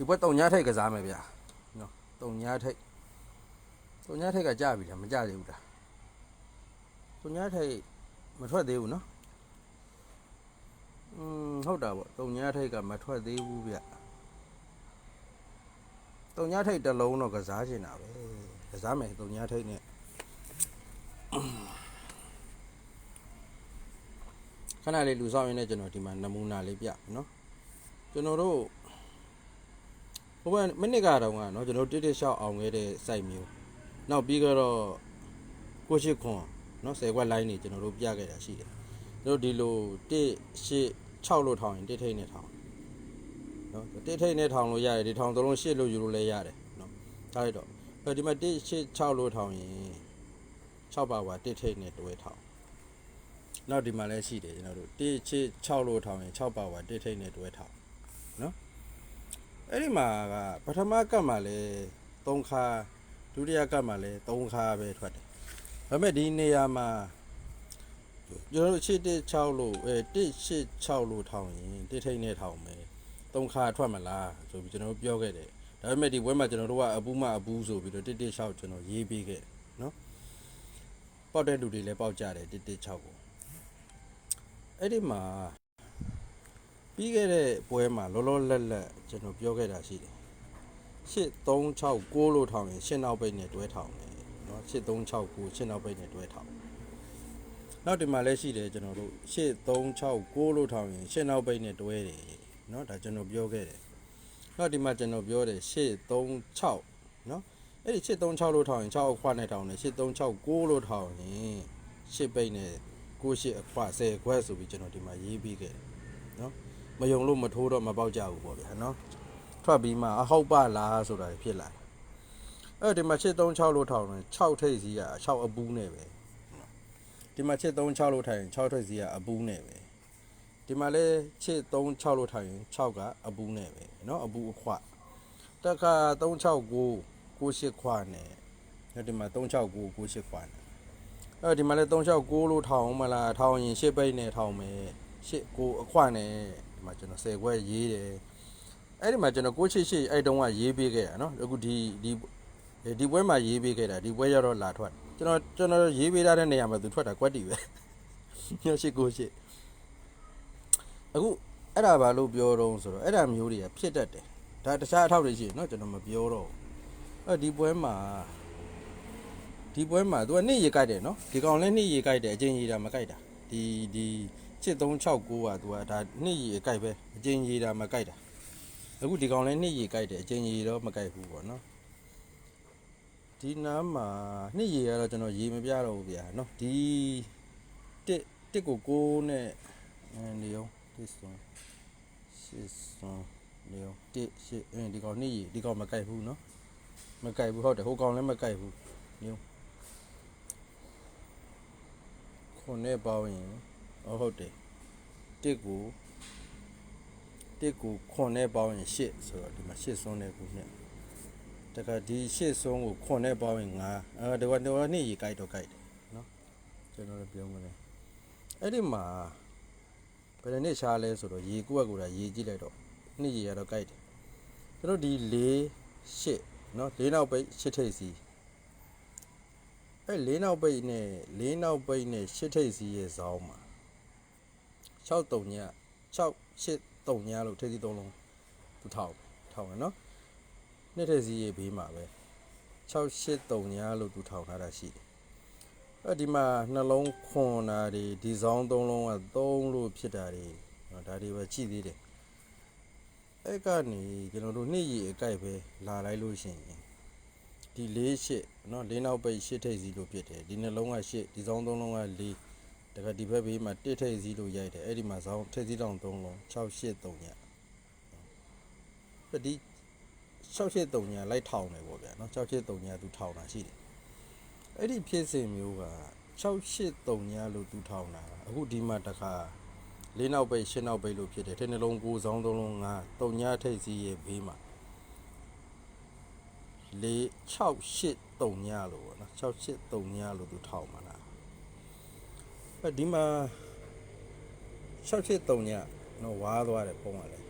ဒီဘက်တုံညာထိတ်ကစားမယ်ဗျာနော်တုံညာထိတ်တုံညာထိတ်ကကြပြီလားမကြသေးဘူးလားတုံညာထိတ်မထွက်သေးဘူးနော်อืมဟုတ်တာပေါ့တုံညာထိတ်ကမထွက်သေးဘူးဗျတုံညာထိတ်တစ်လုံးတော့ကစားချင်တာပဲကစားမယ်တုံညာထိတ်နဲ့ခဏလေးလူဆောင်ရင်းနဲ့ကျွန်တော်ဒီမှာနမူနာလေးပြမယ်နော်ကျွန်တော်တို့ ဟိုဘက်မိနစ်ကတော့ကနော်ကျွန်တော်တို့တစ်တစ်လျှောက်အောင်ခဲ့တဲ့ site မျိုးနောက်ပြီးတော့ကိုရှိခွန်နော်10ခွက် line နေကျွန်တော်တို့ပြခဲ့တာရှိတယ်ကျွန်တော်ဒီလို1 8 6လို့ထောင်ရင်တစ်ထိတ်နဲ့ထောင်နော်တစ်ထိတ်နဲ့ထောင်လို့ရတယ်ဒီထောင်သလုံး8လို့ယူလို့လည်းရတယ်နော်ထားလိုက်တော့အဲဒီမှာ1 8 6လို့ထောင်ရင်6ပါပါတစ်ထိတ်နဲ့တွဲထောင်နောက်ဒီမှာလည်းရှိတယ်ကျွန်တော်တို့1 8 6လို့ထောင်ရင်6ပါပါတစ်ထိတ်နဲ့တွဲထောင် အဲ့ဒီမှာကပထမကတ်မှာလဲ3ခါဒုတိယကတ်မှာလဲ3ခါပဲထွက်တယ်ဒါပေမဲ့ဒီနေရာမှာကျွန်တော်တို့ရှစ်တစ်6လို့အဲ186လို့ထောင်ရင်တစ်ထိတ်နဲ့ထောင်မယ်3ခါထွက်မလားဆိုပြီးကျွန်တော်တို့ပြောခဲ့တယ်ဒါပေမဲ့ဒီဘွဲမှာကျွန်တော်တို့ကအပူးမအပူးဆိုပြီးတော့116ကျွန်တော်ရေးပေးခဲ့တယ်နော်ပေါက်တဲ့လူတွေလည်းပေါက်ကြတယ်116ကိုအဲ့ဒီမှာ ပြီးခဲ့တဲ့ပွဲမှာလောလောလတ်လတ်ကျွန်တော်ပြောခဲ့တာရှိတယ်8 3 6 6လို့ထောင်ရင်ရှင်းနောက်ပိတ်နဲ့တွဲထောင်တယ်เนาะ8 3 6 9ရှင်းနောက်ပိတ်နဲ့တွဲထောင်နောက်ဒီမှာလည်းရှိတယ်ကျွန်တော်တို့8 3 6 6လို့ထောင်ရင်ရှင်းနောက်ပိတ်နဲ့တွဲတယ်เนาะဒါကျွန်တော်ပြောခဲ့တယ်နောက်ဒီမှာကျွန်တော်ပြောတယ်8 3 6เนาะအဲ့ဒီ8 3 6လို့ထောင်ရင်6အခွနဲ့ထောင်တယ်8 3 6 9လို့ထောင်ရင်8ပိတ်နဲ့9 8အခွ10ခွဲဆိုပြီးကျွန်တော်ဒီမှာရေးပြီးခဲ့တယ်เนาะ မယုံလို့မထိုးတော့မပေါက်ကြဘူးပေါ့ဗျာနော်ထွက်ပြီးမှအဟုတ်ပါလားဆိုတာဖြစ်လာတယ်အဲ့ဒီမှာ736လို့ထောင်တယ်6ထိပ်စီးက6အပူးနဲ့ပဲဒီမှာ736လို့ထိုင်ရင်6ထိပ်စီးကအပူးနဲ့ပဲဒီမှာလဲ736လို့ထိုင်ရင်6ကအပူးနဲ့ပဲနော်အပူးအခွတက်ခါ369 98ခွနဲ့အဲ့ဒီမှာ369 98ခွနဲ့အဲ့ဒီမှာလဲ369လို့ထောင်အောင်မလားထောင်ရင်8ပိတ်နဲ့ထောင်မယ်8ကိုအခွနဲ့ ဒီမှာကျွန်တော်10ခွက်ရေးတယ်အဲ့ဒီမှာကျွန်တော်688အဲ့တုန်းကရေးပေးခဲ့တာနော်အခုဒီဒီဒီပွဲမှာရေးပေးခဲ့တာဒီပွဲရတော့လာထွက်ကျွန်တော်ကျွန်တော်ရေးပေးထားတဲ့နေရာမှာသူထွက်တာကွက်တီပဲညှို့ရှိကိုရှိအခုအဲ့ဒါဘာလို့ပြောတော့ဆိုတော့အဲ့ဒါမျိုးတွေကဖြစ်တတ်တယ်ဒါတခြားအထောက်တွေရှိတယ်နော်ကျွန်တော်မပြောတော့ဘူးအဲ့ဒီပွဲမှာဒီပွဲမှာ तू ကနှစ်ရေကြိုက်တယ်နော်ဒီကောင်လည်းနှစ်ရေကြိုက်တယ်အချင်းကြီးတာမကြိုက်တာဒီဒီ 7369อ่ะ तू อ่ะဒါနှစ်ရေကြိုက်ပဲအချင်းကြီးတာမကြိုက်တာအခုဒီကောင်လည်းနှစ်ရေကြိုက်တယ်အချင်းကြီးတော့မကြိုက်ဘူးပေါ့နော်ဒီနားမှာနှစ်ရေကတော့ကျွန်တော်ရေမပြတော့ဘူးဗျာနော်ဒီတစ်တစ်ကို6နဲ့နေအောင်တစ်စွန်ရှစ်စွန်နေအောင်တစ်ရှစ်အင်းဒီကောင်နှစ်ရေဒီကောင်မကြိုက်ဘူးနော်မကြိုက်ဘူးဟုတ်တယ်ဟိုကောင်လည်းမကြိုက်ဘူးနေအောင်ခွန်နဲ့ပေါင်းရင် အော်ဟုတ်တယ်တစ်ကိုတစ်ကိုခွန်နဲ့ပေါင်းရင်ရှစ်ဆိုတော့ဒီမှာရှစ်စွန်းနဲ့ခုနှစ်တခါဒီရှစ်စွန်းကိုခွန်နဲ့ပေါင်းရင်9အဲဒီကတော့နှစ်ရေကြိုက်တော့ကြိုက်တယ်နော်ကျွန်တော်လည်းပြောမလဲအဲ့ဒီမှာဘယ်နှစ်ရှားလဲဆိုတော့ရေကုတ်ကကရေကြည့်လိုက်တော့နှစ်ရေရတော့ကြိုက်တယ်ကျွန်တော်ဒီ၄ရှစ်နော်၄နောက်ပိတ်ရှစ်ထိပ်စီအဲ၄နောက်ပိတ်နဲ့၄နောက်ပိတ်နဲ့ရှစ်ထိပ်စီရဲ့ဇောင်းမှာ 6တုံည6 8တုံညလို့ထိပ်စီသုံးလုံးသူထောက်ထောက်မယ်နော်နှစ်ထိပ်စီရဲ့ဘေးမှာပဲ6 8တုံညလို့သူထောက်ထားတာရှိတယ်အဲဒီမှာနှလုံးခွန်တာတွေဒီဇောင်းသုံးလုံးက3လို့ဖြစ်တာတွေနော်ဒါတွေပဲကြည့်သေးတယ်အဲ့ကနေကျွန်တော်တို့နှစ်ရည်အကြိုက်ပဲလာလိုက်လို့ရှိရင်ဒီ၄ရှစ်เนาะ၄နောက်ပိတ်ရှစ်ထိပ်စီလို့ဖြစ်တယ်ဒီနှလုံးကရှစ်ဒီဇောင်းသုံးလုံးက၄တ ခါဒီဘက်ဘေးမှာတစ်ထိပ်စည်းလို့ရိုက်တယ်အဲ့ဒီမှာဇောင်းထိပ်စည်းတောင်3လုံး683ညပတိ683ညလိုက်ထောင်တယ်ပေါ့ဗျာနော်683ညသူထောင်တာရှိတယ်အဲ့ဒီဖြစ်စဉ်မျိုးက683ညလို့သူထောင်တာအခုဒီမှာတခါ၄နောက်ပိတ်၈နောက်ပိတ်လို့ဖြစ်တယ်ထဲနှလုံး၉ဇောင်း၃လုံး၅၃ညထိပ်စည်းရဲ့ဘေးမှာ၄6 8 3ညလို့ပေါ့နော်6 8 3ညလို့သူထောက်မှာ အဲဒီမှာ6 8 3ညနော်ဝါသွားတယ်ပုံကလည်း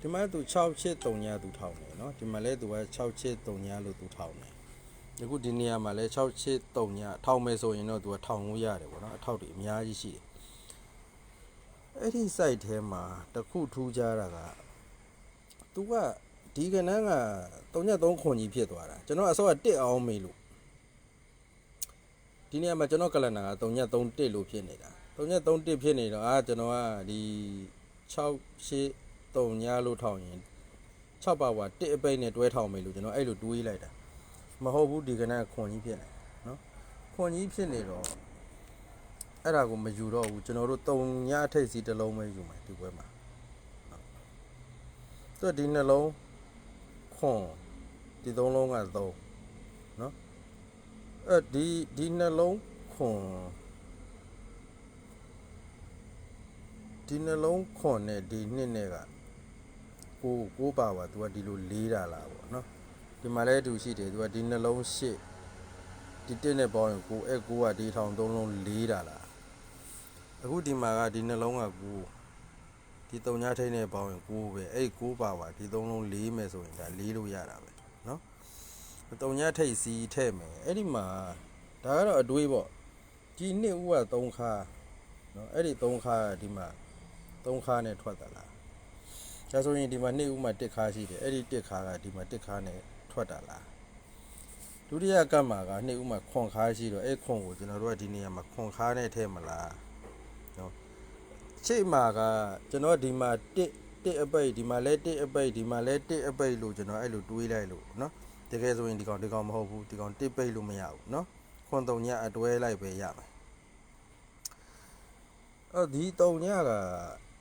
ဒီမှာသူ6ချစ်3ညသူထောင်တယ်เนาะဒီမှာလဲသူက6ချစ်3ညလို့သူထောင်တယ်အခုဒီနေရာမှာလဲ6ချစ်3ညထောင်မယ်ဆိုရင်တော့သူကထောင်လို့ရတယ်ပေါ့နော်အထောက်တွေအများကြီးရှိတယ်အဲ့ဒီ site ထဲမှာတစ်ခုထူးခြားတာကသူကဒီကနန်းက3ည3ခွန်ကြီးဖြစ်သွားတာကျွန်တော်အစောကတစ်အောင်မေးလို့ ဒီနေရာမှာကျွန်တော်ကလန်နာက3ည3တစ်လို့ဖြစ်နေတာ3ည3တစ်ဖြစ်နေတော့အာကျွန်တော်ကဒီ6ရှစ်3ညလို့ထောင်ရင်6ပါဝါတစ်အပိတ်နဲ့တွဲထောင်မေးလို့ကျွန်တော်အဲ့လိုတွေးလိုက်တာမဟုတ်ဘူးဒီကနန်းကခွန်ကြီးဖြစ်နေနော်ခွန်ကြီးဖြစ်နေတော့အဲ့ဒါကိုမယူတော့ဘူးကျွန်တော်တို့3ညအထိပ်စီတစ်လုံးပဲယူမယ်ဒီပွဲမှာသူကဒီနှလုံးခွန်ဒီသုံးလုံးက3နော် အဲ့ဒီဒီနှလုံးခွန်ဒီနှလုံးခွန်နဲ့ဒီနှစ်နဲ့ကကိုကိုပါပါ तू ကဒီလိုလေးတာလားပေါ့နော်ဒီမှာလဲအတူရှိတယ် तू ကဒီနှလုံးရှစ်ဒီတစ်နဲ့ပေါင်းရင်ကိုအဲ့ကိုကဒီထောင်သုံးလုံးလေးတာလားအခုဒီမှာကဒီနှလုံးကကိုဒီတုံညာထိတ်နဲ့ပေါင်းရင်ကိုပဲအဲ့ကိုပါပါဒီသုံးလုံးလေးမယ်ဆိုရင်ဒါလေးလို့ရတာပဲနော် တုံညာထိတ်စီထဲ့မယ်အဲ့ဒီမှာဒါကတော့အတွေးပေါ့ဒီနှစ်ဦးက3ခါနော်အဲ့ဒီ3ခါကဒီမှာ3ခါနဲ့ထွက်တာလားဒါဆိုရင်ဒီမှာနှစ်ဦးမှာ1ခါရှိတယ်အဲ့ဒီ1ခါကဒီမှာ1ခါနဲ့ထွက်တာလားဒုတိယကတ်မှာကနှစ်ဦးမှာခွန်ခါရှိတော့အဲ့ခွန်ကိုကျွန်တော်တို့ကဒီနေရာမှာခွန်ခါနဲ့ထဲမလားနော်ချိတ်မှာကကျွန်တော်ဒီမှာ1 1အပိတ်ဒီမှာလဲ1အပိတ်ဒီမှာလဲ1အပိတ်လို့ကျွန်တော်အဲ့လိုတွေးလိုက်လို့နော် တကယ်ဆိုရင်ဒီကောင်ဒီကောင်မဟုတ်ဘူးဒီကောင်1ပိတ်လို့မရဘူးနော်ခွန်တုံညအတွဲလိုက်ပဲရမယ်အော်ဒီတုံညက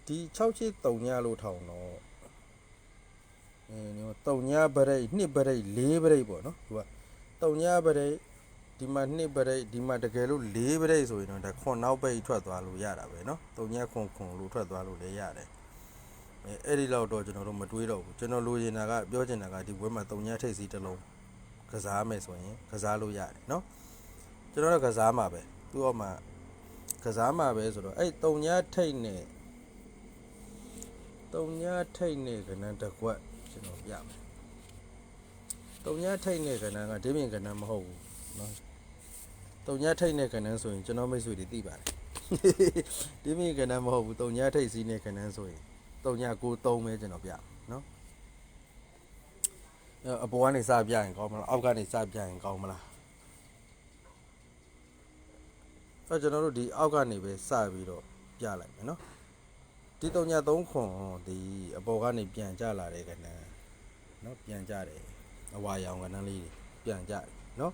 ဒီ6ချစ်တုံညလို့ထောင်တော့အဲဒီမှာတုံညပရိတ်နှစ်ပရိတ်လေးပရိတ်ပေါ့နော်သူကတုံညပရိတ်ဒီမှာနှစ်ပရိတ်ဒီမှာတကယ်လို့လေးပရိတ်ဆိုရင်တော့ဒါခွန်နောက်ပိတ်ထွက်သွားလို့ရတာပဲနော်တုံညခွန်ခွန်လို့ထွက်သွားလို့လည်းရတယ် အဲအဲ့ဒီလောက်တော့ကျွန်တော်တို့မတွေးတော့ဘူးကျွန်တော်လိုချင်တာကပြောချင်တာကဒီဘွဲမှာတုံညထိတ်စီတစ်လုံးကစားမယ်ဆိုရင်ကစားလို့ရတယ်နော်ကျွန်တော်တို့ကစားမှာပဲသူ့အောက်မှာကစားမှာပဲဆိုတော့အဲ့တုံညထိတ်နဲ့တုံညထိတ်နဲ့ကဏ္ဍတစ်ခွက်ကျွန်တော်ပြမယ်တုံညထိတ်နဲ့ကဏ္ဍကဒိပြင်ကဏ္ဍမဟုတ်ဘူးနော်တုံညထိတ်နဲ့ကဏ္ဍဆိုရင်ကျွန်တော်မိတ်ဆွေတွေသိပါတယ်ဒိပြင်ကဏ္ဍမဟုတ်ဘူးတုံညထိတ်စီးနဲ့ကဏ္ဍဆိုရင် တုံညကို3ပဲကျွန်တော်ပြမယ်နော်အဲ့အပေါ်ကနေစပြရင်ကောင်းမလားအောက်ကနေစပြရင်ကောင်းမလားအဲ့ကျွန်တော်တို့ဒီအောက်ကနေပဲစပြီးတော့ပြလိုက်မယ်နော်ဒီတုံည3ခွန်ဒီအပေါ်ကနေပြန်ကြလာတဲ့ကဏ္ဍနော်ပြန်ကြတယ်အဝါရောင်ကဏ္ဍလေးတွေပြန်ကြတယ်နော်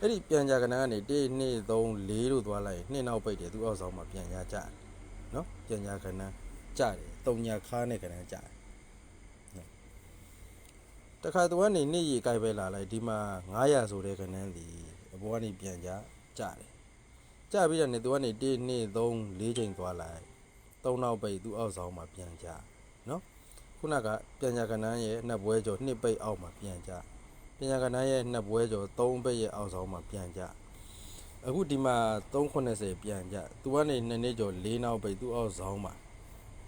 အဲ့ဒီပြန်ကြကဏ္ဍကနေ1 2 3 4လို့သွားလိုက်ရင်နှစ်နောက်ပိတ်တယ်သူအောက်ဆောင်မှာပြန်ကြကြတယ်နော်ပြန်ကြကဏ္ဍ ကြတယ်တုံညခါနဲ့ကဏ္ဍကြတယ်တခါသူကနေနှစ်ရီကြိုက်ပဲလာလိုက်ဒီမှာ900ဆိုတဲ့ကဏ္ဍဒီအပေါ်ကနေပြန်ကြကြတယ်ကြပြီးတော့နေသူကနေ1 2 3 4ချိန်သွားလိုက်3နောက်ပိတ်သူအောက်ဆောင်မှာပြန်ကြနော်ခုနကပြန်ကြကဏ္ဍရဲ့နှစ်ပွဲကျော်နှစ်ပိတ်အောက်မှာပြန်ကြပြန်ကြကဏ္ဍရဲ့နှစ်ပွဲကျော်3ပိတ်ရဲ့အောက်ဆောင်မှာပြန်ကြအခုဒီမှာ390ပြန်ကြသူကနေ2နှစ်ကျော်4နောက်ပိတ်သူအောက်ဆောင်မှာ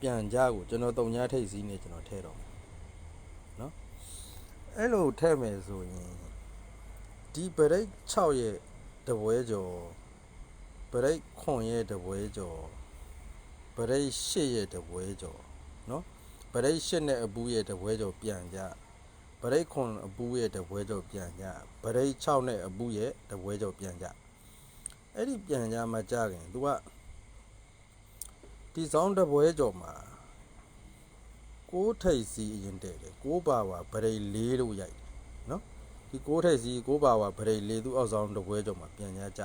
ပြန်ကြကိုကျွန်တော်တုံညာထိတ်စည်းနေကျွန်တော်ထဲတော့မယ်နော်အဲ့လိုထဲ့မယ်ဆိုရင်ဒီပရိတ်6ရဲ့တပွဲကျော်ပရိတ်9ရဲ့တပွဲကျော်ပရိတ်10ရဲ့တပွဲကျော်နော်ပရိတ်10နဲ့အပူးရဲ့တပွဲကျော်ပြန်ကြပရိတ်9အပူးရဲ့တပွဲကျော်ပြန်ကြပရိတ်6နဲ့အပူးရဲ့တပွဲကျော်ပြန်ကြအဲ့ဒီပြန်ကြမှာကြခင် तू က ဒီဆောင်တပွဲကျော်မှာကိုးထိပ်စီအရင်တဲ့တယ်ကိုးပါပါပရိတ်၄လို့ရိုက်တယ်နော်ဒီကိုးထိပ်စီကိုးပါပါပရိတ်၄သူအောက်ဆောင်တပွဲကျော်မှာပြန်ကြကြ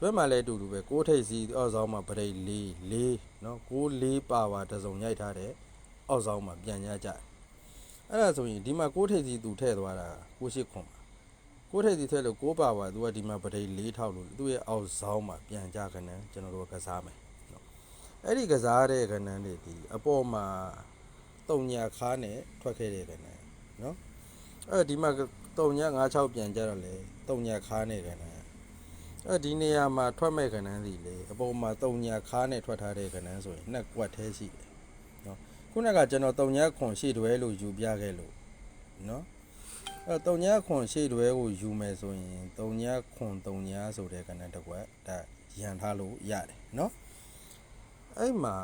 ဘက်မှာလည်းအတူတူပဲကိုးထိပ်စီအောက်ဆောင်မှာပရိတ်၄၄နော်ကိုး၄ပါပါတစ်စုံရိုက်ထားတဲ့အောက်ဆောင်မှာပြန်ကြကြအဲ့ဒါဆိုရင်ဒီမှာကိုးထိပ်စီသူထည့်သွားတာကိုရှိခွန်ပါကိုးထိပ်စီထည့်လို့ကိုးပါပါသူကဒီမှာပရိတ်၄ထောက်လို့သူ့ရဲ့အောက်ဆောင်မှာပြန်ကြခဏကျွန်တော်တို့ကစားမယ်နော် အဲ့ဒီကစားတဲ့ခဏတွေဒီအပေါ်မှာတုံညာခါနဲ့ထွက်ခဲ့တဲ့ခဏနော်အဲ့ဒီမှာတုံညာ96ပြန်ကြတော့လေတုံညာခါနဲ့ခဏအဲ့ဒီနေရာမှာထွက်မဲ့ခဏစီလေအပေါ်မှာတုံညာခါနဲ့ထွက်ထားတဲ့ခဏဆိုရင်နှစ်ကွက်သေးရှိတယ်နော်ခုနကကျွန်တော်တုံညာခွန်ရှေ့တွဲလို့ယူပြခဲ့လို့နော်အဲတုံညာခွန်ရှေ့တွဲကိုယူမယ်ဆိုရင်တုံညာခွန်တုံညာဆိုတဲ့ကဏ္ဍတစ်ခွက်ဒါရန်ထားလို့ရတယ်နော် အဲ့မှာ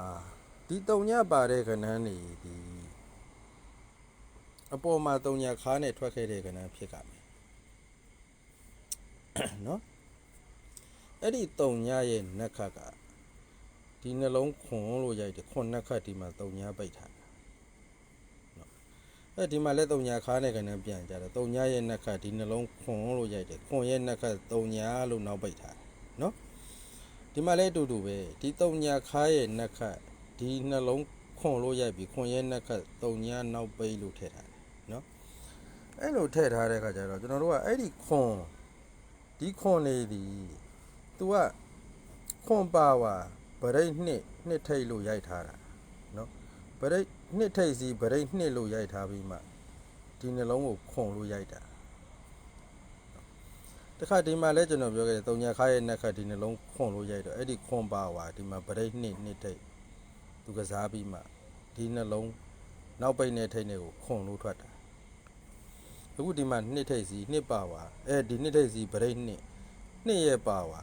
ဒီတုံညာပါတဲ့ကဏ္ဍနေဒီအပေါ်မှာတုံညာခါနဲ့ထွက်ခဲ့တဲ့ကဏ္ဍဖြစ်ကြမယ်နော်အဲ့ဒီတုံညာရဲ့နက်ခတ်ကဒီနှလုံးခွန်လို့ရိုက်တယ်ခွန်နှစ်ခတ်ဒီမှာတုံညာပိတ်ထားတာနော်အဲဒီမှာလက်တုံညာခါနဲ့ကနေပြန်ကြတယ်တုံညာရဲ့နှစ်ခတ်ဒီနှလုံးခွန်လို့ရိုက်တယ်ခွန်ရဲ့နှစ်ခတ်တုံညာလို့နောက်ပိတ်ထားတယ်နော် ဒီမှာလည်းအတူတူပဲဒီတုံညာခါရဲ့နှစ်ခတ်ဒီနှလုံးခွန်လို့ရိုက်ပြီးခွန်ရဲ့နှစ်ခတ်တုံညာနောက်ပိတ်လို့ထည့်ထားတယ်နော်အဲ့လိုထည့်ထားတဲ့ခါကျတော့ကျွန်တော်တို့ကအဲ့ဒီခွန်ဒီခွန်လေးဒီ तू ကခွန်ပါဝါဗရိတ်နှစ်နှစ်ထိတ်လို့ရိုက်ထားတာနော်ဗရိတ်နှစ်ထိတ်စီဗရိတ်နှစ်လို့ရိုက်ထားပြီးမှဒီနှလုံးကိုခွန်လို့ရိုက်တာ တခါဒီမှာလဲကျွန်တော်ပြောခဲ့တယ်တုံညာခါရဲ့နက်ခတ်ဒီနှလုံးခွန်လို့ရိုက်တော့အဲ့ဒီခွန်ပါဝါဒီမှာဗရိတ်နှစ်နှစ်ထိတ်သူကစားပြီးမှဒီနှလုံးနောက်ပိတ်နဲ့ထိတ်နဲ့ကိုခွန်လို့ထွက်တာအခုဒီမှာနှစ်ထိတ်စီနှစ်ပါဝါအဲဒီနှစ်ထိတ်စီဗရိတ်နှစ်နှစ်ရဲ့ပါဝါ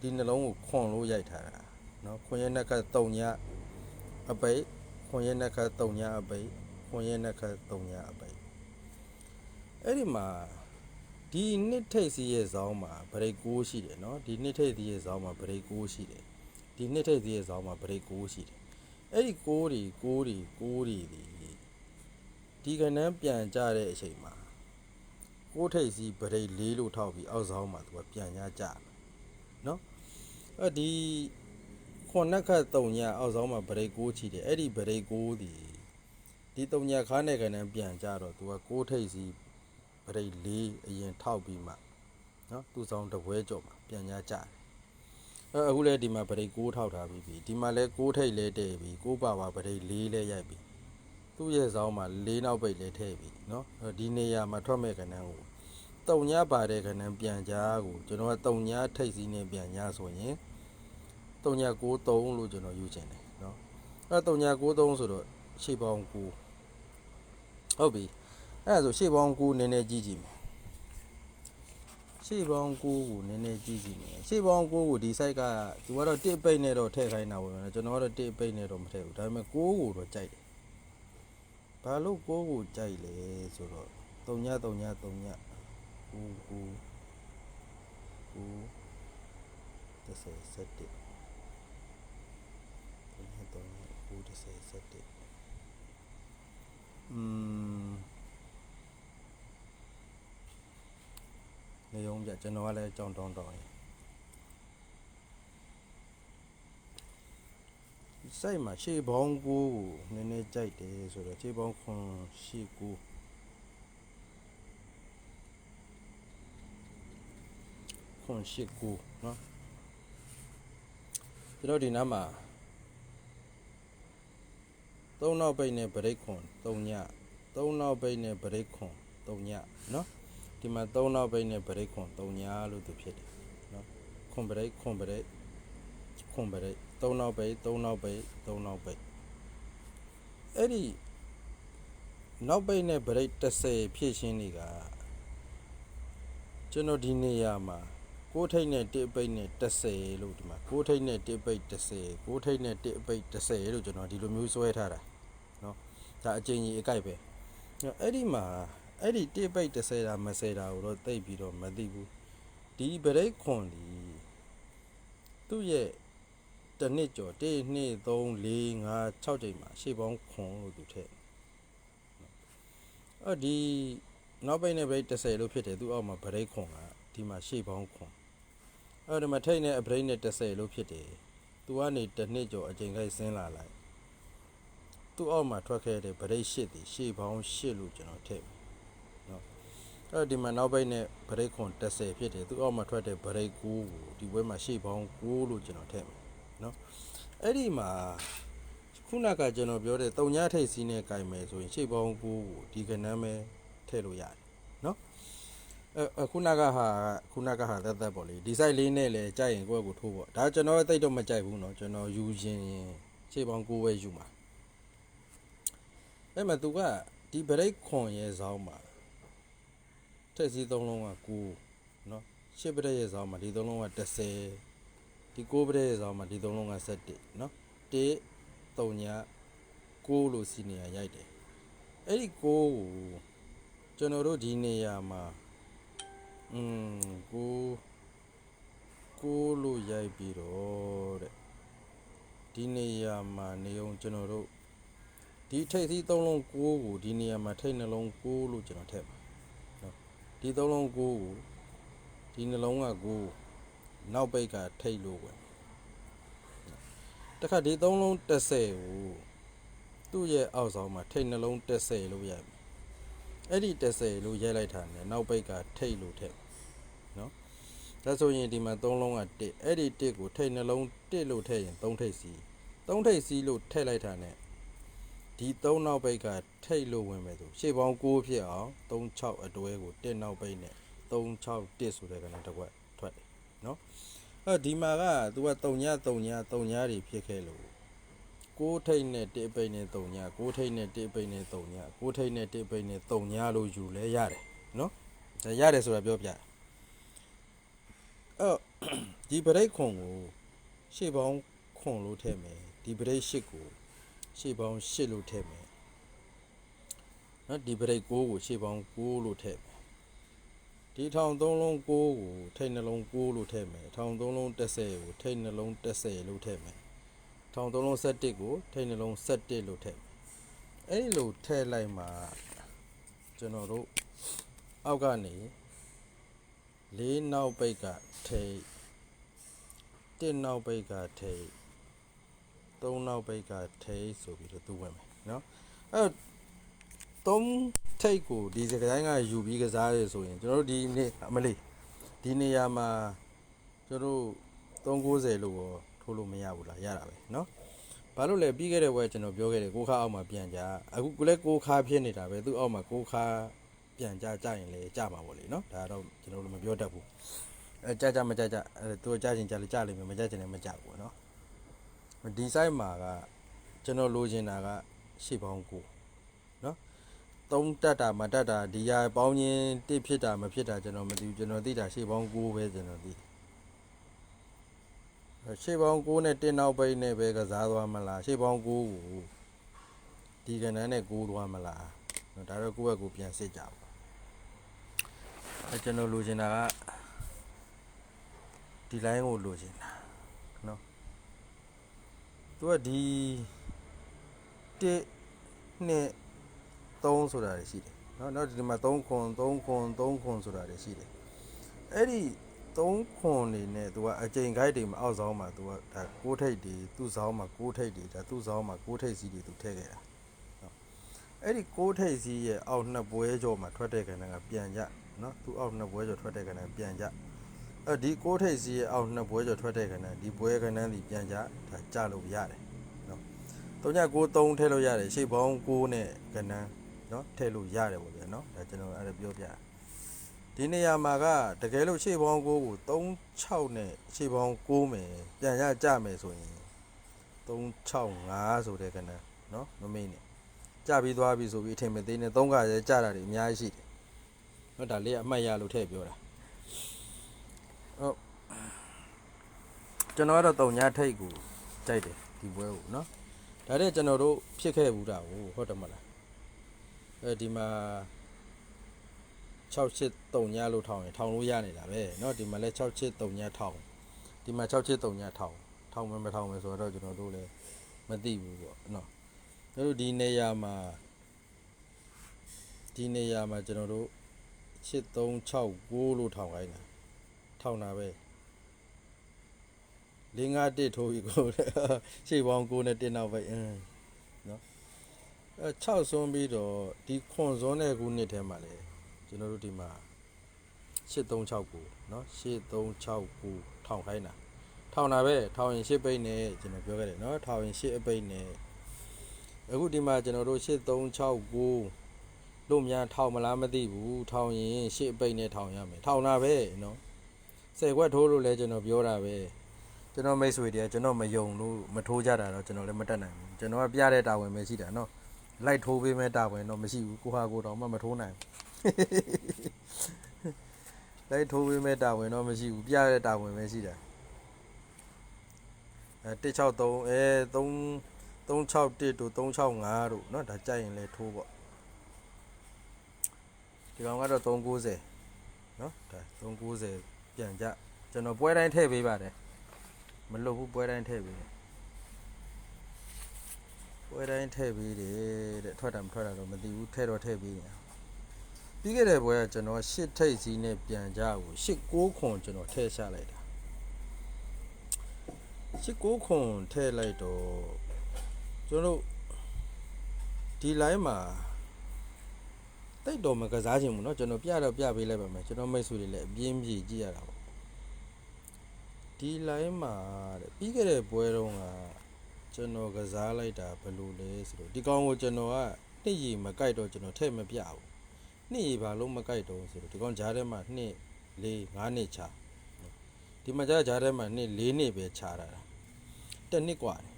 ဒီနှလုံးကိုခွန်လို့ရိုက်ထားတာနော်ခွန်ရဲနက်က3ညအပိတ်ခွန်ရဲနက်က3ညအပိတ်ခွန်ရဲနက်က3ညအပိတ်အဲ့ဒီမှာ ဒီနှစ်ထိတ်စီရဲ့ဇောင်းမှာဗရိတ်6ရှိတယ်နော်ဒီနှစ်ထိတ်စီရဲ့ဇောင်းမှာဗရိတ်6ရှိတယ်ဒီနှစ်ထိတ်စီရဲ့ဇောင်းမှာဗရိတ်6ရှိတယ်အဲ့ဒီ6တွေ6တွေ6တွေဒီဒီကဏ္ဍပြန်ကြတဲ့အချိန်မှာ6ထိတ်စီဗရိတ်4လို့ထောက်ပြီးအောက်ဇောင်းမှာသူကပြန်ရကြတယ်နော်အဲ့ဒီခွန်နက်ခတ်တုံညာအောက်ဆောင်မှာဗရိတ်ကိုးချီတယ်အဲ့ဒီဗရိတ်ကိုးဒီဒီတုံညာခါနဲ့ကနေပြန်ကြတော့သူကကိုးထိပ်စီ ဗရိတ်၄အရင်ထောက်ပြီးမှနော်သူဆောင်တပွဲကြော်မှာပြန်ရကြတယ်အဲအခုလဲဒီမှာဗရိတ်6ထောက်ထားပြီးပြီဒီမှာလဲ6ထိတ်လဲတည့်ပြီး6ပါပါဗရိတ်4လဲရိုက်ပြီးသူ့ရဲ့ဆောင်မှာ၄နောက်ပိတ်လဲထည့်ပြီးနော်ဒီနေရာမှာထွက်မဲ့ကဏ္ဍကိုတုံညာပါတဲ့ကဏ္ဍပြန်ကြားကိုကျွန်တော်ကတုံညာထိတ်စီးနေပြန်ညာဆိုရင်တုံညာ63လို့ကျွန်တော်ယူချင်တယ်နော်အဲတုံညာ63ဆိုတော့ရှေ့ပေါင်း9ဟုတ်ပြီ အဲ့ဒါဆိုရှေ့ပေါင်း9နည်းနည်းကြည့်ကြည့်မယ်ရှေ့ပေါင်း9ကိုနည်းနည်းကြည့်ကြည့်မယ်ရှေ့ပေါင်း9ကိုဒီ site ကသူကတော့တစ်ပိတ်နဲ့တော့ထည့်ခိုင်းတာပဲနော်ကျွန်တော်ကတော့တစ်ပိတ်နဲ့တော့မထည့်ဘူးဒါပေမဲ့9ကိုတော့ကြိုက်တယ်ဘာလို့9ကိုကြိုက်လဲဆိုတော့3ည3ည3ည9 9 9 30 7 330อืม နေုံပြကျွန်တော်ကလည်းကြောင်တောင်းတောင်းရင်စိုက်မှာရှေ့ဘောင်းကိုနည်းနည်းကြိုက်တယ်ဆိုတော့ရှေ့ဘောင်းခွန်ရှေ့ကိုခွန်ရှေ့ကိုနော်ကျွန်တော်ဒီနားမှာ၃နောက်ပိတ်နဲ့ဗရိတ်ခွန်၃ည၃နောက်ပိတ်နဲ့ဗရိတ်ခွန်၃ညနော် ဒီမှာသုံးနောက်ပိတ်နဲ့ဗရိတ်ခွန်3ညလို့သူဖြစ်တယ်เนาะခွန်ဗရိတ်ခွန်ဗရိတ်ခွန်ဗရိတ်သုံးနောက်ပိတ်သုံးနောက်ပိတ်သုံးနောက်ပိတ်အဲ့ဒီနောက်ပိတ်နဲ့ဗရိတ်30ဖြစ်ရှင်းနေကကျွန်တော်ဒီနေရာမှာကိုးထိတ်နဲ့တစ်ပိတ်နဲ့30လို့ဒီမှာကိုးထိတ်နဲ့တစ်ပိတ်30ကိုးထိတ်နဲ့တစ်ပိတ်30လို့ကျွန်တော်ဒီလိုမျိုးဆွဲထားတာเนาะဒါအကျဉ်းကြီးအကိုက်ပဲအဲ့ဒီမှာ အဲ့ဒီတစ်ပိတ်30တာ20တာကိုတော့သိပ်ပြီးတော့မသိဘူးဒီဗရိတ်ခွန်ဒီသူ့ရဲ့တစ်နှစ်ကျော်1 2 3 4 5 6ချိန်မှာရှေ့ပေါင်းခွန်လို့သူထည့်အဲ့ဒီနောက်ပိတ်နဲ့ဗရိတ်30လို့ဖြစ်တယ်သူအောက်မှာဗရိတ်ခွန်ကဒီမှာရှေ့ပေါင်းခွန်အဲ့ဒီမှာထိတ်နဲ့အပရိတ်နဲ့30လို့ဖြစ်တယ်သူကနေတစ်နှစ်ကျော်အချိန်ခိုက်ဆင်းလာလိုက်သူ့အောက်မှာထွက်ခဲ့တဲ့ဗရိတ်ရှစ်ဒီရှေ့ပေါင်းရှစ်လို့ကျွန်တော်ထည့်ပြီနော် အဲ့ဒီမှာနောက်ပိတ်နဲ့ဗရိတ်ခွန်30ဖြစ်တယ်သူ့အောက်မှာထွက်တဲ့ဗရိတ်9ကိုဒီဘွဲမှာရှေ့ပေါင်း9လို့ကျွန်တော်ထည့်မယ်နော်အဲ့ဒီမှာခုနကကျွန်တော်ပြောတဲ့တုံညာထိတ်စီးနဲ့ကြိုင်မယ်ဆိုရင်ရှေ့ပေါင်း9ကိုဒီကဏ္ဍမဲထည့်လို့ရတယ်နော် အဲခုနကဟာခုနကဟာသက်သက်ပေါ့လေဒီ site လေးနဲ့လည်းကြိုက်ရင်ကိုယ့်ကိုထိုးပေါ့ဒါကျွန်တော်တိတ်တော့မကြိုက်ဘူးเนาะကျွန်တော်ယူရင်ရှေ့ပေါင်း9ပဲယူမှာ အဲ့မှာသူကဒီဗရိတ်ခွန်ရဲ့ဇောင်းမှာ ထက်စီသုံးလုံးက9နော်ရှစ်ပရက်ရဲ့ဇောင်းမှာဒီသုံးလုံးက30ဒီ9ပရက်ရဲ့ဇောင်းမှာဒီသုံးလုံးက17နော်1 3ည9လို့စီနေရရိုက်တယ်အဲ့ဒီ9ကိုကျွန်တော်တို့ဒီနေရာမှာอืม9 9လို့ရိုက်ပြီးတော့တဲ့ဒီနေရာမှာနေအောင်ကျွန်တော်တို့ဒီထိပ်သီးသုံးလုံး9ကိုဒီနေရာမှာထိပ်နှလုံး9လို့ကျွန်တော်ထည့်ပါနော် ဒီသုံးလုံး9ကိုဒီနှလုံးက9နောက်ပိတ်ကထိပ်လို့ဝင်တခါဒီသုံးလုံး30ကိုသူ့ရဲ့အောက်ဆောင်မှာထိပ်နှလုံး30လို့ရိုက်မယ်အဲ့ဒီ30လို့ရိုက်လိုက်တာနဲ့နောက်ပိတ်ကထိပ်လို့ထည့်နော်ဒါဆိုရင်ဒီမှာသုံးလုံးက1အဲ့ဒီ1ကိုထိပ်နှလုံး1လို့ထည့်ရင်3ထိပ်စီ3ထိပ်စီလို့ထည့်လိုက်တာနဲ့ ဒီ3နောက်ပိတ်ကထိတ်လို့ဝင်မယ်ဆိုရှေ့ပေါင်း6ဖြစ်အောင်36အတွဲကို1နောက်ပိတ်နဲ့361ဆိုတဲ့ကဏ္ဍတစ်ခွက်ထွက်တယ်နော်အဲဒီမှာက तू က3ည3ည3ညတွေဖြစ်ခဲ့လို့6ထိတ်နဲ့1ပိတ်နဲ့3ည6ထိတ်နဲ့1ပိတ်နဲ့3ည6ထိတ်နဲ့1ပိတ်နဲ့3ညလို့ယူလဲရတယ်နော်ဒါရတယ်ဆိုတာပြောပြတယ်အဲ့တော့ဒီဗရိတ်ခွန်ကိုရှေ့ပေါင်းခွန်လို့ထည့်မယ်ဒီဗရိတ်ရှစ်ကို ရှေ့ပေါင်း8လို့ထည့်မယ်နော်ဒီပရိတ်6ကိုရှေ့ပေါင်း9လို့ထည့်မယ်ဒီထောင်3လုံး9ကိုထိတ်နှလုံး9လို့ထည့်မယ်ထောင်3လုံး30ကိုထိတ်နှလုံး30လို့ထည့်မယ်ထောင်3လုံး17ကိုထိတ်နှလုံး17လို့ထည့်မယ်အဲ့ဒီလိုထည့်လိုက်မှကျွန်တော်တို့အောက်ကနေ၄နောက်ပိတ်ကထိတ်1နောက်ပိတ်ကထိတ် သုံးနောက်ပိတ်ကထိတ်ဆိုပြီးတော့သူဝင်မယ်နော်အဲ့တော့သုံးထိတ်ကိုဒီစကတိုင်းကယူပြီးကစားရဆိုရင်ကျွန်တော်တို့ဒီနေ့အမလေးဒီနေရာမှာကျွန်တော်တို့390လို့ရောထိုးလို့မရဘူးလားရတာပဲเนาะဘာလို့လဲပြီးခဲ့တဲ့ဘက်ကျွန်တော်ပြောခဲ့တယ်ကိုခါအောက်မှာပြန်ကြအခုကလည်းကိုခါဖြစ်နေတာပဲသူ့အောက်မှာကိုခါပြန်ကြကြရင်လေကြမှာပေါ့လေเนาะဒါတော့ကျွန်တော်တို့မပြောတတ်ဘူးအဲကြကြမကြကြအဲသူကြချင်းကြလေကြလိမ့်မယ်မကြချင်လည်းမကြဘူးเนาะ ဒီ site မှာကကျွန်တော်လိုချင်တာကရှေ့ပေါင်းကိုနော်သုံးတက်တာမတက်တာဒီဟာပေါင်းချင်းတစ်ဖြစ်တာမဖြစ်တာကျွန်တော်မသိဘူးကျွန်တော်သိတာရှေ့ပေါင်းကိုပဲကျွန်တော်သိတယ်အဲ့ရှေ့ပေါင်းကိုနဲ့တင်းနောက်ပိတ်နဲ့ပဲကစားသွားမလားရှေ့ပေါင်းကိုကိုဒီကဏ္ဍနဲ့ကိုသွားမလားနော်ဒါတော့ကိုယ့်ဘက်ကိုပြန်စစ်ကြပါအဲကျွန်တော်လိုချင်တာကဒီ line ကိုလိုချင်တာနော် သူကဒီ1နှစ်3ဆိုတာတွေရှိတယ်เนาะနောက်ဒီမှာ3ခွန်3ခွန်3ခွန်ဆိုတာတွေရှိတယ်အဲ့ဒီ3ခွန်နေနဲ့သူကအချိန်ခိုက်တွေမှာအောက်ဆောင်မှာသူကဒါ6ထိပ်တွေသူ့ဆောင်မှာ6ထိပ်တွေဒါသူ့ဆောင်မှာ6ထိပ်စီးတွေသူထည့်ခဲ့တာเนาะအဲ့ဒီ6ထိပ်စီးရဲ့အောက်နှစ်ပွဲကျော်မှာထွက်တဲ့ကဏ္ဍကပြန်ကြเนาะသူ့အောက်နှစ်ပွဲကျော်ထွက်တဲ့ကဏ္ဍပြန်ကြ အဲဒီကိုးထိပ်စီရဲ့အောက်နှစ်ပွဲကျော်ထွက်တဲ့ခဏဒီပွဲခဏဒီပြန်ကြဒါကြလို့ရတယ်နော်393ထည့်လို့ရတယ်ရှေ့ပေါင်း6နဲ့ခဏနော်ထည့်လို့ရတယ်ပေါ့ဗျာနော်ဒါကျွန်တော်အဲ့ဒါပြောပြဒီနေရာမှာကတကယ်လို့ရှေ့ပေါင်း6ကို36နဲ့ရှေ့ပေါင်း6မယ်ပြန်ရကြမယ်ဆိုရင်365ဆိုတဲ့ခဏနော်မမေ့နဲ့ကြပြီးသွားပြီဆိုပြီးအထင်မသေးနဲ့3ခါရဲကြတာတွေအများကြီးရှိတယ်နော်ဒါလေးကအမှတ်ရလို့ထည့်ပြောတာ ဟုတ်ကျွန်တော်ကတော့တုံညာထိတ်ကိုကြိုက်တယ်ဒီပွဲကိုเนาะ ဒါတဲ့ကျွန်တော်တို့ဖြစ်ခဲ့ဘူးတာကိုဟုတ်တယ်မလားအဲဒီမှာ683ညလို့ထောင်းရင်ထောင်းလို့ရနေတာပဲเนาะဒီမှာလဲ683ညထောင်းဒီမှာ683ညထောင်းထောင်းမမထောင်းမယ်ဆိုတော့ကျွန်တော်တို့လည်းမသိဘူးပေါ့เนาะတို့ဒီနေရာမှာဒီနေရာမှာကျွန်တော်တို့8369လို့ထောင်းခိုင်းတာ ထောင်းတာပဲ၄၅တစ်ထိုးပြီးကိုရှေ့ပေါင်း9နဲ့1နောက်ပဲအင်းနော်အဲ6စွန်းပြီးတော့ဒီခွန်စွန်းတဲ့ခုနှစ်ထဲမှာလေကျွန်တော်တို့ဒီမှာ8369เนาะ8369ထောင်ခိုင်းတာထောင်တာပဲထောင်ရင်8ပိတ်နဲ့ကျွန်တော်ပြောခဲ့တယ်เนาะထောင်ရင်8အပိတ်နဲ့အခုဒီမှာကျွန်တော်တို့8369လို့များထောင်မလားမသိဘူးထောင်ရင်8အပိတ်နဲ့ထောင်ရမယ်ထောင်တာပဲเนาะ 10ခွက်ထိုးလို့လဲကျွန်တော်ပြောတာပဲ ကျွန်တော်မိတ်ဆွေတွေကကျွန်တော်မယုံလို့မထိုးကြတာတော့ကျွန်တော်လည်းမတက်နိုင်ဘူးကျွန်တော်ကပြတဲ့တာဝန်ပဲရှိတာเนาะ လိုက်ထိုးပေးမဲ့တာဝန်တော့မရှိဘူးကိုဟာကိုတော့မှမထိုးနိုင်ဘူးလိုက်ထိုးပေးမဲ့တာဝန်တော့မရှိဘူးပြရတဲ့တာဝန်ပဲရှိတယ်အဲ163အဲ3 361တို့365တို့เนาะဒါကြိုက်ရင်လဲထိုးပေါ့ဒီကောင်ကတော့390เนาะဒါ390 ပြန်ကြကျွန်တော်ပွဲတိုင်းထည့်ပေးပါတယ်မလွတ်ဘူးပွဲတိုင်းထည့်ပေးတယ်ပွဲတိုင်းထည့်ပေးတယ်တဲ့ထွက်တာမထွက်တာတော့မသိဘူးထည့်တော့ထည့်ပေးတယ်ပြီးခဲ့တဲ့ပွဲကကျွန်တော်ရှစ်ထိတ်စီးနဲ့ပြန်ကြကိုရှစ်6ခွန်ကျွန်တော်ထည့်ချလိုက်တာရှစ်6ခွန်ထည့်လိုက်တော့ကျွန်တော်တို့ဒီ line မှာ တိတ်တော်မကစားခြင်းဘူးเนาะကျွန်တော်ပြတော့ပြပေးလိုက်ပါမယ်ကျွန်တော်မိတ်ဆွေတွေလည်းအပြင်းပြေကြည့်ရတာပေါ့ဒီ line မှာတဲ့ပြီးခဲ့တဲ့ပွဲတုန်းကကျွန်တော်ကစားလိုက်တာဘယ်လိုလဲဆိုတော့ဒီကောင်ကိုကျွန်တော်ကနှစ်ရီမကြိုက်တော့ကျွန်တော်ထည့်မပြဘူးနှစ်ရီဘာလို့မကြိုက်တော့ဆိုတော့ဒီကောင်ဂျားထဲမှာနှစ်၄၅နှစ်ချဒီမှာဂျားဂျားထဲမှာနှစ်၄နှစ်ပဲခြားတာတစ်နှစ်กว่าတယ်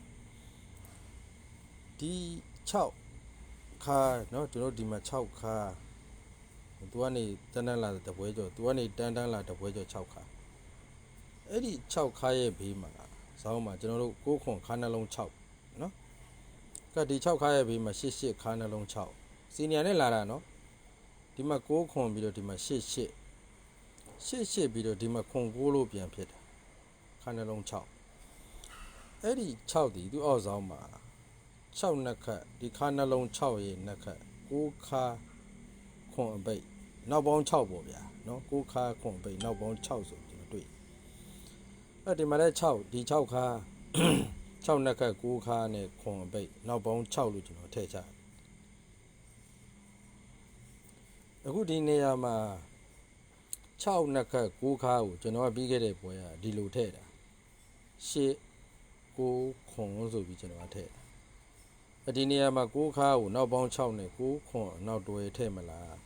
ဒီ6 ခါเนาะကျွန်တော်ဒီမှာ6ခါသူကနေတန်းတန်းလာတပွဲကျော်သူကနေတန်းတန်းလာတပွဲကျော်6ခါအဲ့ဒီ6ခါရဲ့ဘေးမှာဇောင်းမှာကျွန်တော်တို့6ခွန်ခါနှလုံး6เนาะကဒီ6ခါရဲ့ဘေးမှာ8 8ခါနှလုံး6စီနီယာနဲ့လာတာเนาะဒီမှာ6ခွန်ပြီးတော့ဒီမှာ8 8 8 8ပြီးတော့ဒီမှာခွန်6လို့ပြန်ဖြစ်တယ်ခါနှလုံး6အဲ့ဒီ6ဒီသူအောက်ဇောင်းမှာ 6နှစ်ခတ်ဒီခါနှလုံး6ရေနှစ်ခတ်6ခါခွန်အပိတ်နောက်ပေါင်း6ပေါ့ဗျာနော်6ခါခွန်အပိတ်နောက်ပေါင်း6ဆိုကျွန်တော်တွေ့အဲ့ဒီမှာလည်း6ဒီ6ခါ6နှစ်ခတ်6ခါနဲ့ခွန်အပိတ်နောက်ပေါင်း6လို့ကျွန်တော်ထည့်ချအခုဒီနေရာမှာ6နှစ်ခတ်6ခါကိုကျွန်တော်ကပြီးခဲ့တဲ့ပွဲကဒီလိုထည့်တာရှစ်6ခွန်ဆိုပြီးကျွန်တော်ကထည့်တာအ ဒီနေရာမှာ6ခါကိုနောက်ပေါင်း6နဲ့6ခွန်နောက်တွဲထည့်မလား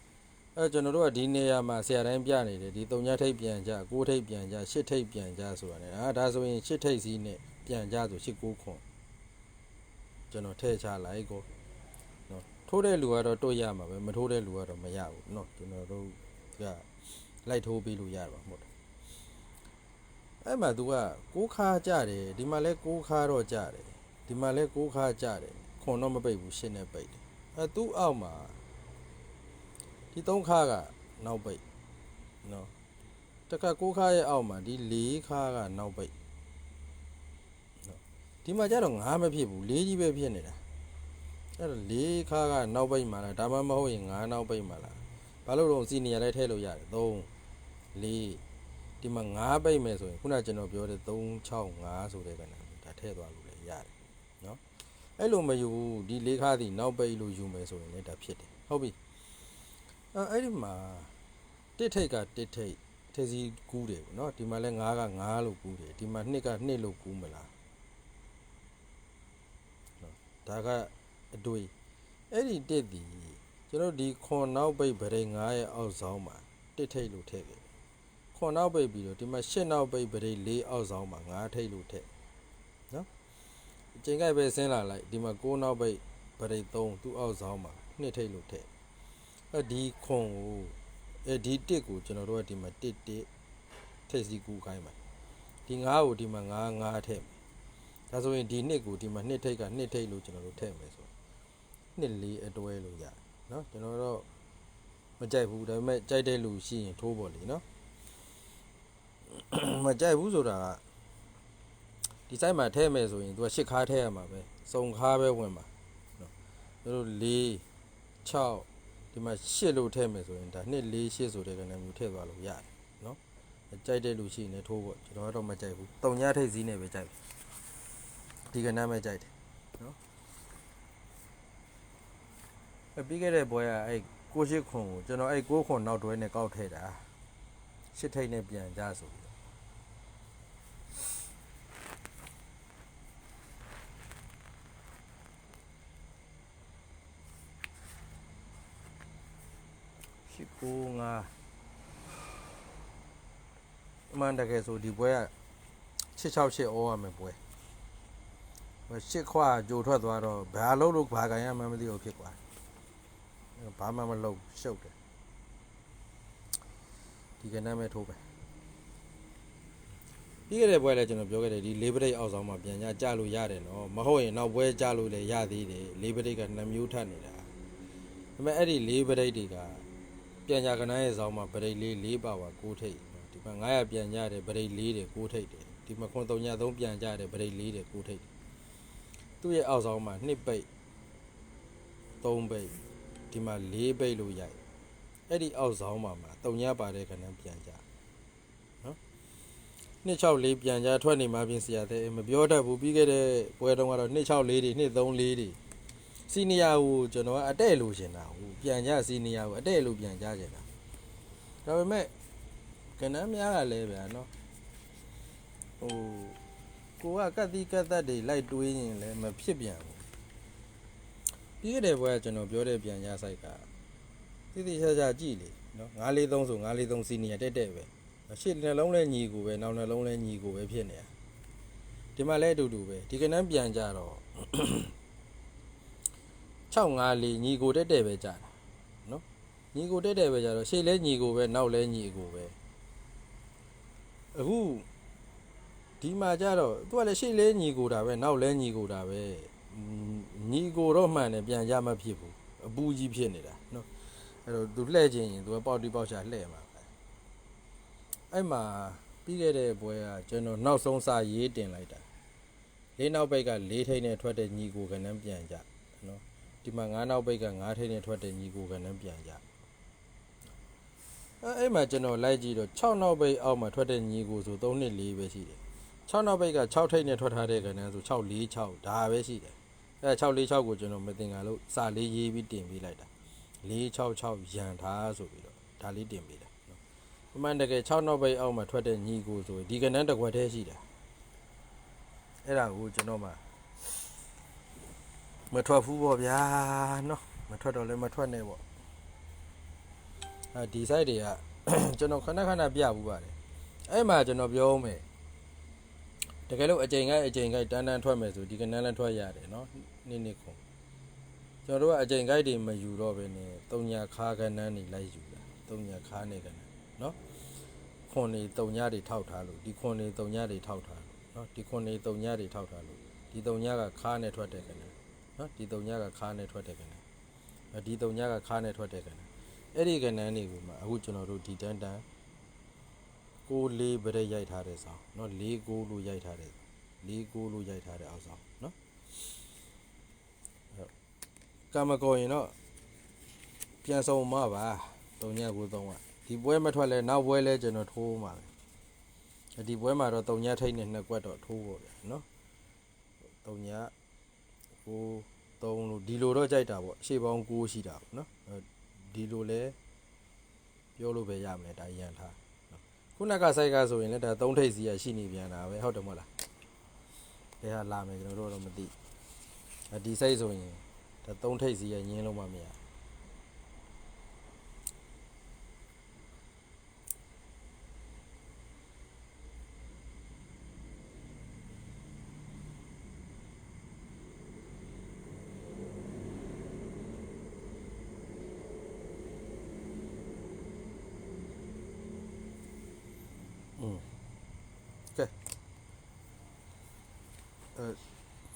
အဲကျွန်တော်တို့ကဒီနေရာမှာဆရာတိုင်းပြနေတယ်ဒီ၃ညထိပ်ပြန်ကြ6ထိပ်ပြန်ကြ8ထိပ်ပြန်ကြဆိုတာ ਨੇ အာဒါဆိုရင်8ထိပ်စီးနဲ့ပြန်ကြဆို8 6ခွန်ကျွန်တော်ထည့်ချလိုက်ကိုနော်ထိုးတဲ့လူကတော့တွတ်ရမှာပဲမထိုးတဲ့လူကတော့မရဘူးနော်ကျွန်တော်တို့ကလိုက်ထိုးပေးလို့ရပါမှာမဟုတ်အဲ့မှာ तू က6ခါကြတယ်ဒီမှာလဲ6ခါတော့ကြတယ်ဒီမှာလဲ6ခါကြတယ် ခွန်တော့မပိတ်ဘူးရှင်းနဲ့ပိတ်တယ်အဲသူ့အောက်မှာဒီသုံးခါကနောက်ပိတ်နော်တခါကိုးခါရဲ့အောက်မှာဒီလေးခါကနောက်ပိတ်နော်ဒီမှာကျတော့ငါးမဖြစ်ဘူးလေးကြီးပဲဖြစ်နေတာအဲ့တော့လေးခါကနောက်ပိတ်မှာလားဒါမှမဟုတ်ရင်ငါးနောက်ပိတ်မှာလားဘာလို့တော့စီနီယာလည်းထည့်လို့ရတယ်3 4ဒီမှာ9ပိတ်မယ်ဆိုရင်ခုနကကျွန်တော်ပြောတဲ့3 6 5ဆိုတဲ့ကဏ္ဍဒါထည့်သွားလို့လည်းရတယ်နော် အဲ့လိုမယူဘူးဒီလေးခါးစီနောက်ပိတ်လို့ယူမယ်ဆိုရင်လည်းဒါဖြစ်တယ်ဟုတ်ပြီအဲအဲ့ဒီမှာတစ်ထိတ်ကတစ်ထိတ်ထိတ်စီကူးတယ်ပေါ့နော်ဒီမှာလဲ9က9လို့ကူးတယ်ဒီမှာ2က2လို့ကူးမလားနော်ဒါကအတွေ့အဲ့ဒီတစ်ဒီကျွန်တော်ဒီခွန်နောက်ပိတ်ဗရိတ်9ရဲ့အောက်ဆောင်မှာတစ်ထိတ်လို့ထည့်ခဲ့ခွန်နောက်ပိတ်ပြီးတော့ဒီမှာ8နောက်ပိတ်ဗရိတ်4အောက်ဆောင်မှာ9ထိတ်လို့ထည့် အချိန်ကြိုက်ပဲဆင်းလာလိုက်ဒီမှာကိုးနောက်ပိတ်ဗရိတ်သုံးသူ့အောက်ဆောင်မှာနှစ်ထိတ်လို့ထည့်အဲဒီခွန်ကိုအဲဒီတစ်ကိုကျွန်တော်တို့ကဒီမှာတစ်တစ်ထည့်စီကူခိုင်းမှာဒီငါးကိုဒီမှာငါးငါးထည့်ဒါဆိုရင်ဒီနှစ်ကိုဒီမှာနှစ်ထိတ်ကနှစ်ထိတ်လို့ကျွန်တော်တို့ထည့်မယ်ဆိုနှစ်လေးအတွဲလို့ရတယ်နော်ကျွန်တော်တော့မကြိုက်ဘူးဒါပေမဲ့ကြိုက်တဲ့လူရှိရင်ထိုးပေါ့လေနော်မကြိုက်ဘူးဆိုတာက ဒီ site မှာထည့်မယ်ဆိုရင်သူကရှစ်ခါထည့်ရမှာပဲစုံခါပဲဝင်မှာနော်သူတို့4 6ဒီမှာ8လို့ထည့်မယ်ဆိုရင်ဒါ2 4 8ဆိုတဲ့ကဏ္ဍမျိုးထည့်သွားလို့ရတယ်နော်ကြိုက်တဲ့လူရှိရင်လည်းထိုးပေါ့ကျွန်တော်ကတော့မကြိုက်ဘူးတုံညထိတ်စည်းနဲ့ပဲကြိုက်တယ်ဒီကဏ္ဍပဲကြိုက်တယ်နော်အပြီးခဲ့တဲ့ဘွဲကအဲ့ကိုရှိခွန်ကိုကျွန်တော်အဲ့ကိုခွန်နောက်တွဲနဲ့ကောက်ထည့်တာရှစ်ထိတ်နဲ့ပြန်ကြဆို ပြီးရှိကိုငါအမှန်တကယ်ဆိုဒီပွဲက668ဩရမယ်ပွဲဟိုရှစ်ခွကြိုထွက်သွားတော့ဘာလို့လို့ဘာကန်ရမှန်းမသိဘူးဖြစ်သွားတယ်ဘာမှမလုပ်ရှုပ်တယ်ဒီကနေ့မဲ့ထိုးပဲပြီးခဲ့တဲ့ပွဲလည်းကျွန်တော်ပြောခဲ့တယ်ဒီလေးပရိတ်အောက်ဆောင်မှာပြန်ကြကြလို့ရတယ်နော်မဟုတ်ရင်နောက်ပွဲကြလို့လည်းရသေးတယ်လေးပရိတ်ကနှစ်မျိုးထပ်နေတာဒါပေမဲ့အဲ့ဒီလေးပရိတ်တွေက ပြန်ကြကနန်းရဲ့ဆောင်မှာပရိတ်လေး၄ပါဝါကိုထိတ်ဒီမှာ900ပြန်ကြတယ်ပရိတ်၄တွေကိုထိတ်တယ်ဒီမှာခွန်303ပြန်ကြတယ်ပရိတ်၄တွေကိုထိတ်တယ်သူ့ရဲ့အောက်ဆောင်မှာ2ပိတ်3ပိတ်ဒီမှာ4ပိတ်လို့ရိုက်အဲ့ဒီအောက်ဆောင်မှာမှာတုံညပါတဲ့ခဏပြန်ကြနော်264ပြန်ကြထွက်နေမှပြင်ဆရာတဲ့မပြောတတ်ဘူးပြီးခဲ့တဲ့ပွဲတုန်းကတော့264တွေ234တွေ စီနီယာကိုကျွန်တော်ကအတဲ့လို့ရှင်တာဟိုပြန်ကြစီနီယာကိုအတဲ့လို့ပြန်ကြကြတာဒါပေမဲ့ကဏ္ဍများကလည်းဗျာနော်ဟိုကိုကကတ်တိကတ်သက်တွေလိုက်တွေးရင်လည်းမဖြစ်ပြန်ဘူးပြီးခဲ့တဲ့ဘွဲကကျွန်တော်ပြောတဲ့ပြန်ရဆိုင်ကတိတိကျကျကြည့်လေနော်943ဆို943စီနီယာတက်တက်ပဲရှေ့နှလုံးလဲညီကိုပဲနောက်နှလုံးလဲညီကိုပဲဖြစ်နေတာဒီမှာလဲအတူတူပဲဒီကနန်းပြန်ကြတော့ 654ညီကိုတက်တက်ပဲကြာတာနော်ညီကိုတက်တက်ပဲကြာတော့ရှေ့လဲညီကိုပဲနောက်လဲညီကိုပဲအခုဒီမှာကြတော့သူကလည်းရှေ့လဲညီကိုတာပဲနောက်လဲညီကိုတာပဲอืมညီကိုတော့မှန်တယ်ပြန်ကြမဖြစ်ဘူးအပူကြီးဖြစ်နေတာနော်အဲ့တော့သူလှဲ့ခြင်းရင်သူကပေါက်တီပေါက်ချလှဲ့မှာပဲအဲ့မှာပြီးခဲ့တဲ့ဘွဲကကျွန်တော်နောက်ဆုံးစာရေးတင်လိုက်တာလေးနောက်ဘက်ကလေးထိန်းနဲ့ထွက်တဲ့ညီကိုကနန်းပြန်ကြနော် ဒီမှာငါးနောက်ဘက်ကငါးထိန်းနဲ့ထွက်တဲ့ညီကိုကနန်းပြန်ကြအဲ့အဲ့မှာကျွန်တော်လိုက်ကြည့်တော့6နောက်ဘက်အောက်မှာထွက်တဲ့ညီကိုဆို3နှစ်4ပဲရှိတယ်6နောက်ဘိတ်က6ထိပ်နဲ့ထွက်ထားတဲ့ကဏ္ဍဆို646ဒါပဲရှိတယ်အဲ646ကိုကျွန်တော်မတင်ကြလို့စာလေးရေးပြီးတင်ပေးလိုက်တာ466ရန်ထားဆိုပြီးတော့ဒါလေးတင်ပေးတယ်နော်အမှန်တကယ်6နောက်ဘိတ်အောက်မှာထွက်တဲ့ညီကိုဆိုရင်ဒီကဏ္ဍတစ်ခွက်တည်းရှိတယ်အဲ့ဒါကိုကျွန်တော်မှ မထွက်ဘူးပေါ့ဗျာနော်မထွက်တော့လည်းမထွက်နဲ့ပေါ့အဲဒီ site တွေကကျွန်တော်ခဏခဏပြဘူးပါတယ်အဲ့မှာကျွန်တော်ပြောဦးမယ်တကယ်လို့အချိန်ကိုက်အချိန်ကိုက်တန်းတန်းထွက်မယ်ဆိုဒီကနန်းလည်းထွက်ရတယ်နော်နေ့နေ့ခုကျွန်တော်တို့ကအချိန်ကိုက်တွေမယူတော့ဘဲနဲ့တုံညာခါကနန်းတွေလိုက်ယူတာတုံညာခါနေကနန်းနော်ခွန်နေတုံညာတွေထောက်ထားလို့ဒီခွန်နေတုံညာတွေထောက်ထားလို့နော်ဒီခွန်နေတုံညာတွေထောက်ထားလို့ဒီတုံညာကခါနဲ့ထွက်တဲ့ကနန်း နော်ဒီတုံညာကခါနဲ့ထွက်တဲ့ကနန်းဒီတုံညာကခါနဲ့ထွက်တဲ့ကနန်းအဲ့ဒီကနန်းတွေကိုမှအခုကျွန်တော်တို့ဒီတန်းတန်းကိုလေးဗရက်ရိုက်ထားတဲ့ဆောင်เนาะလေးကိုလို့ရိုက်ထားတဲ့လေးကိုလို့ရိုက်ထားတဲ့အောက်ဆောင်เนาะဟုတ်ကမ္မကောရင်တော့ပြန်ဆုံးမပါတုံညကိုသုံးอ่ะဒီပွဲမထွက်လဲနောက်ပွဲလဲကျွန်တော်ထိုးမှာပဲဒီပွဲမှာတော့တုံညထိတ်နဲ့နှစ်ကွက်တော့ထိုးပေါ့ဗျာเนาะတုံည 9 3လို့ဒီလိုတော့ကြိုက်တာပေါ့ရှေ့ပေါင်း9ရှိတာပေါ့နော်ဒီလိုလဲပြောလို့ပဲရမယ်ဒါရန်ထားခုနကစိုက်ကဆိုရင်လည်းဒါ3ထိပ်စီရရှိနေပြန်တာပဲဟုတ်တယ်မဟုတ်လားဘယ်ဟာလာမယ်ကျွန်တော်တို့တော့မသိဒီစိုက်ဆိုရင်ဒါ3ထိပ်စီရညင်းလုံးမမရဘူး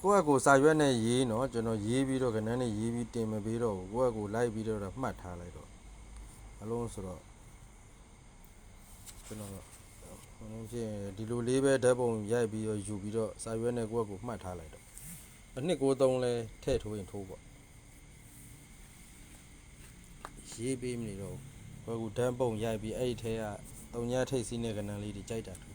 ကိုယ့်အကိုစာရွက်နဲ့ရေးနော်ကျွန်တော်ရေးပြီးတော့ကနန်းနဲ့ရေးပြီးတင်မပေးတော့ဘူးကိုယ့်အကိုလိုက်ပြီးတော့မှတ်ထားလိုက်တော့အလုံးဆိုတော့ကျွန်တော်ဘယ်လိုဖြစ်ဒီလိုလေးပဲဓာတ်ပုံရိုက်ပြီးတော့ယူပြီးတော့စာရွက်နဲ့ကိုယ့်အကိုမှတ်ထားလိုက်တော့အနှစ်93လဲထည့်ထိုးရင်ထိုးပေါ့ရေးပေးမနေတော့ကိုယ့်အကိုဓာတ်ပုံရိုက်ပြီးအဲ့ဒီထဲကတုံညာထိတ်စီးတဲ့ကနန်းလေးတွေကြိုက်တာထိုး